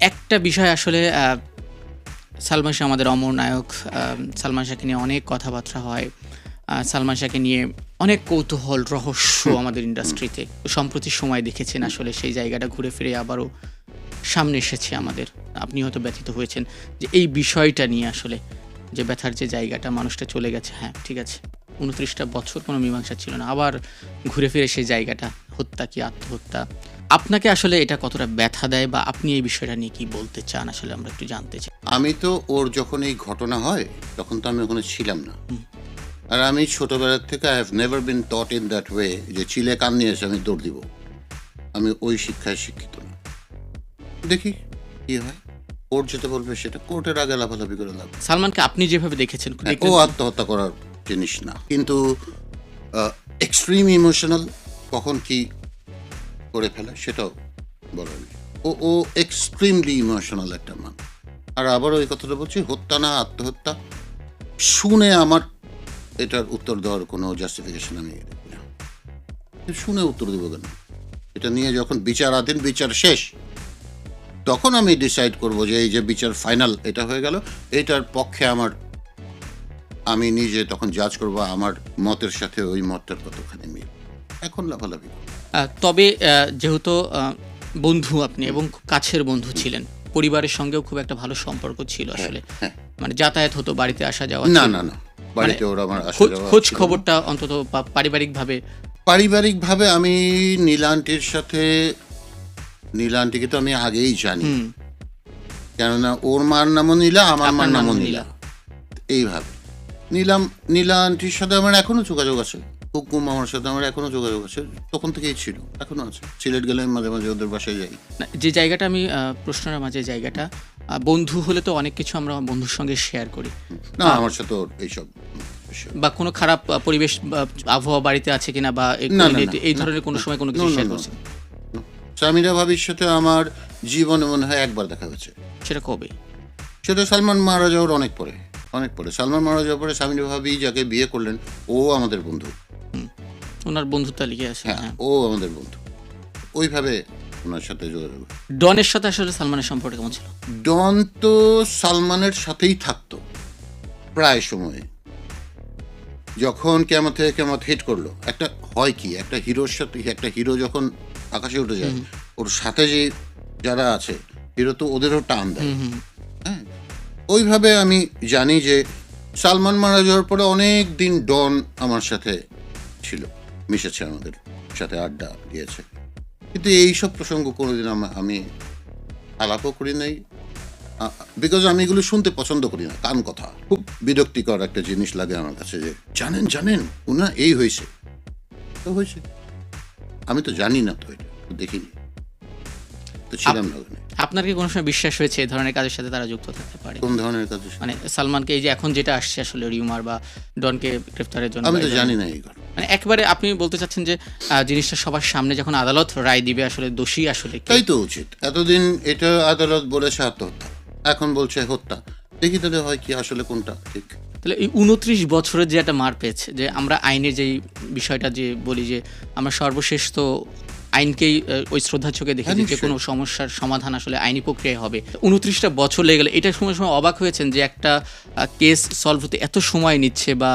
একটা বিষয় আসলে সালমান শাহ আমাদের অমর নায়ক সালমান শাহকে নিয়ে অনেক কথাবার্তা হয়। সালমান শাহকে নিয়ে অনেক কৌতূহল রহস্য আমাদের ইন্ডাস্ট্রিতে সম্প্রতি সময় দেখেছেন আসলে সেই জায়গাটা ঘুরে ফিরে আবারও সামনে এসেছে আমাদের। আপনি হয়তো ব্যথিত হয়েছেন যে এই বিষয়টা নিয়ে আসলে যে ব্যথার যে জায়গাটা মানুষটা চলে গেছে হ্যাঁ ঠিক আছে। উনত্রিশটা বছর কোনো মীমাংসা ছিল না। আবার ঘুরে ফিরে সেই জায়গাটা হত্যা কি আত্মহত্যা? আপনাকে আসলে এটা কতটা ব্যথা দেয় বা আপনি এই বিষয়টা নিয়ে কি বলতে চান আসলে আমরা একটু জানতে চাই। আমি তো ওর যখন এই ঘটনা হয় তখন তো আমি ওখানে ছিলাম না। আর আমি ছোটবেলার থেকে I have never been taught in that way যে চিলে কান নিয়ে এসে আমি দৌড় দিব। আমি ওই শিক্ষায় শিক্ষিত না। দেখি কি হয়? কোর্ট যেতে বলবে সেটা কোর্টের আগে লাফালাফি করে লাভ। সালমানকে আপনি যেভাবে দেখেছেন ও আত্মহত্যা করার জিনিস না। কিন্তু এক্সট্রিম ইমোশনাল কখন কি করে ফেলে, সেটাও বলার ও ও এক্সট্রিমলি ইমোশনাল একটা মান আর আবারও ওই কথাটা বলছি, হত্যা না, আত্মহত্যা, শুনে আমার এটার উত্তর দেওয়ার কোনো জাস্টিফিকেশন আমি শুনে উত্তর দেবো কেন? এটা নিয়ে যখন বিচারাধীন, বিচার শেষ, তখন আমি ডিসাইড করব যে এই যে বিচার ফাইনাল এটা হয়ে গেল, এটার পক্ষে আমার, আমি নিজে তখন জাজ করব, আমার মতের সাথে ওই মতটার কতখানি মিল। এখন লাফালাফি করব। তবে যেহেতু বন্ধু আপনি এবং খুব কাছের বন্ধু ছিলেন পরিবারের সঙ্গেও খুব একটা ভালো সম্পর্ক ছিল আসলে। হ্যাঁ। মানে যাতায়াত হতো বাড়িতে আসা যাওয়া না না না বাড়িতে ওরা আমার খোঁজ-। খবরটা অন্তত পারিবারিকভাবে? পারিবারিকভাবে আমি নীলান্টির সাথে নীলান্টিকে তো আমি আগেই জানি। কেননা ওর মার নামও নীলা আমার মার নামও নীলা। এইভাবে। নীলাম নীলা আন্টির সাথে আমার এখনও যোগাযোগ আছে। হুকুম আমার সাথে আমার এখনও যোগাযোগ আছে। তখন থেকেই ছিল এখনও আছে। সিলেট গেলে আমি মাঝে মাঝে ওদের বাসায় যাই। না, যে জায়গাটা আমি আহ, প্রশ্নের মাঝে জায়গাটা আহ, বন্ধু হলে তো অনেক কিছু আমরা বন্ধুর সঙ্গে শেয়ার করি। না আমার সাথে ওর এইসব বিষয় বা কোনো খারাপ আহ, পরিবেশ বা আবহাওয়া বাড়িতে আছে কিনা বা এই- না, না, এই না, ধরনের কোনো সময় কোনো কিছু No, no, শেয়ার no, করছেন সামিরা ভাবির সাথে আমার জীবনে মনে হয় একবার দেখা হয়েছে। সেটা কবে? সেটা সালমান মারা যাওয়ার অনেক পরে। অনেক পরে। সালমান মারা যাওয়ার পরে সামিরা ভাবি যাকে বিয়ে করলেন ও আমাদের বন্ধু। ওনার বন্ধু লিখে আছে হ্যাঁ হ্যাঁ। ও আমাদের বন্ধু। ওইভাবে ওনার সাথে যোগাযোগ ডনের সাথে আসলে সালমানের সম্পর্ক কেমন ছিল? ডন তো সালমানের সাথেই থাকতো প্রায় সময়ে। যখন কেমন থেকে কেমন হিট করল একটা হয় কি একটা হিরোর সাথে একটা হিরো যখন আকাশে উঠে যায় ওর সাথে যে যারা আছে হিরো তো ওদেরও টান দেয়। ওইভাবে আমি জানি যে সালমান মারা যাওয়ার পরে অনেক দিন ডন আমার সাথে ছিল। মিশেছে আমাদের সাথে আড্ডা দিয়েছে। কিন্তু এইসব প্রসঙ্গ কোনোদিন আমা- আমি আলাপও করি নাই। বিকজ আমি এগুলো শুনতে পছন্দ করি না কান কথা। খুব বিরক্তিকর একটা জিনিস লাগে আমার কাছে যে জানেন জানেন ওনা এই হয়েছে। তো হয়েছে। আমি তো জানি না তো এটা দেখিনি। তো ছিলাম না ওখানে। আপনার কি কোনো সময় বিশ্বাস হয়েছে এই ধরনের কাজের সাথে তারা যুক্ত থাকতে পারে? কোন ধরনের কাজ মানে সালমানকে এই যে এখন যেটা আসছে আসলে রিউমার বা ডনকে গ্রেফতারের জন্য আমি তো জানি না এই ঘটনা। মানে একবারে আপনি বলতে চাচ্ছেন যে জিনিসটা সবার সামনে যখন আদালত রায় দিবে আসলে দোষী আসলে তাই তো উচিত। এতদিন এটা আদালত বলেছে আত্মহত্যা এখন বলছে হত্যা। দেখি তাহলে হয় কি আসলে কোনটা ঠিক। তাহলে এই উনত্রিশ বছরের যে একটা মার পেয়েছে যে আমরা আইনে যেই বিষয়টা যে বলি যে আমরা সর্বশেষ তো আইনকেই ওই শ্রদ্ধা চোখে দেখি হ্যাঁ, যে যে কোনো সমস্যার সমাধান আসলে আইনি প্রক্রিয়ায় হবে। উনত্রিশটা বছর লেগে গেলে। এটা সময় সময় অবাক হয়েছেন যে একটা কেস সলভ হতে এত সময় নিচ্ছে বা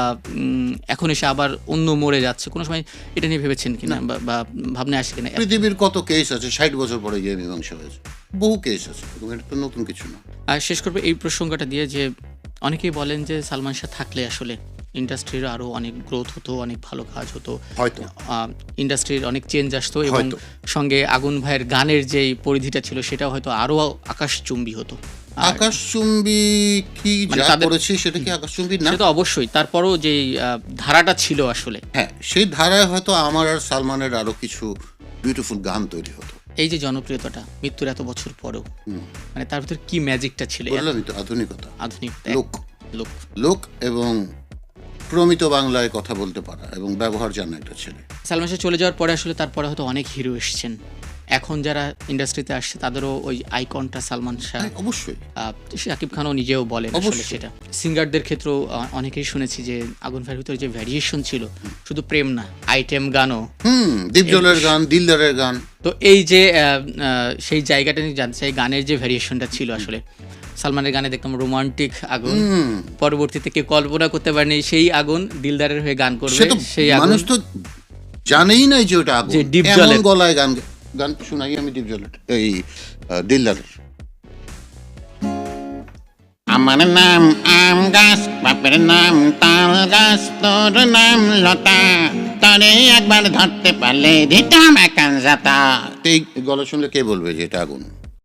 এখন এসে আবার অন্য মরে যাচ্ছে। কোনো সময় এটা নিয়ে ভেবেছেন কিনা বা- বা ভাবনা আসে কিনা? পৃথিবীর কত কেস আছে? ষাট বছর পরে গিয়ে মীমাংসা হয়েছে। বহু কেস আছে এবং এটা তো নতুন কিছু না। আর শেষ করবে এই প্রসঙ্গটা দিয়ে যে অনেকেই বলেন যে সালমান শাহ থাকলে আসলে ইন্ডাস্ট্রির আরও অনেক গ্রোথ হতো অনেক ভালো কাজ হতো। হয়তো। ইন্ডাস্ট্রির অনেক চেঞ্জ আসতো এবং সঙ্গে আগুন ভাইয়ের গানের যেই পরিধিটা ছিল সেটাও হয়তো আরও আকাশচুম্বী হতো। আর আকাশচুম্বী কি মানে যা করেছি সেটা কি আকাশচুম্বী না? সে তো অবশ্যই। তারপরও যে ধারাটা ছিল আসলে। হ্যাঁ সেই ধারায় হয়তো আমার আর সালমানের আরও কিছু বিউটিফুল গান তৈরি হতো। এই যে জনপ্রিয়তাটা মৃত্যুর এত বছর পরেও। মানে তার ভিতরে কি ম্যাজিকটা ছিল? বললামই তো আধুনিকতা। আধুনিক লোক। লোক। লোক এবং প্রমিত বাংলায় কথা বলতে পারা এবং ব্যবহার জানা একটা ছেলে। সালমান শাহ চলে যাওয়ার পরে আসলে তারপরে হয়তো অনেক হিরো এসছেন। এখন যারা ইন্ডাস্ট্রিতে আসছে তাদেরও ওই আইকনটা সালমান শাহ হ্যাঁ, অবশ্যই। শাকিব খানও নিজেও বলেন আসলে অবশ্যই। সেটা। সিঙ্গারদের ক্ষেত্রেও অনেকেই শুনেছি যে আগুন ফায়ার ভিতরে যে ভ্যারিয়েশন ছিল শুধু প্রেম না আইটেম গানও। হুম দীপজলের গান দিলদারের গান। তো এই যে সেই জায়গাটা নিয়ে জানতে চাই গানের যে ভ্যারিয়েশনটা ছিল আসলে। সালমানের গানে দেখতাম রোমান্টিক আগুন। পরবর্তীতে কেউ কল্পনা করতে পারেনি সেই আগুন দিলদারের হয়ে গান করবে সেই আগুন। মানুষ তো জানেই নাই যে ওটা আগুন। যে ডিপ এমন জলের- গলায় গান গান শোনাই আমি ডিপ জলের এই দিলদারের। আমার নাম আম গাছ বাপের নাম তাল গাছ তোর নাম লতা। তরে একবার ধরতে পারলে দিতাম একান যাতা। এই গলা শুনলে কে বলবে যে এটা আগুন?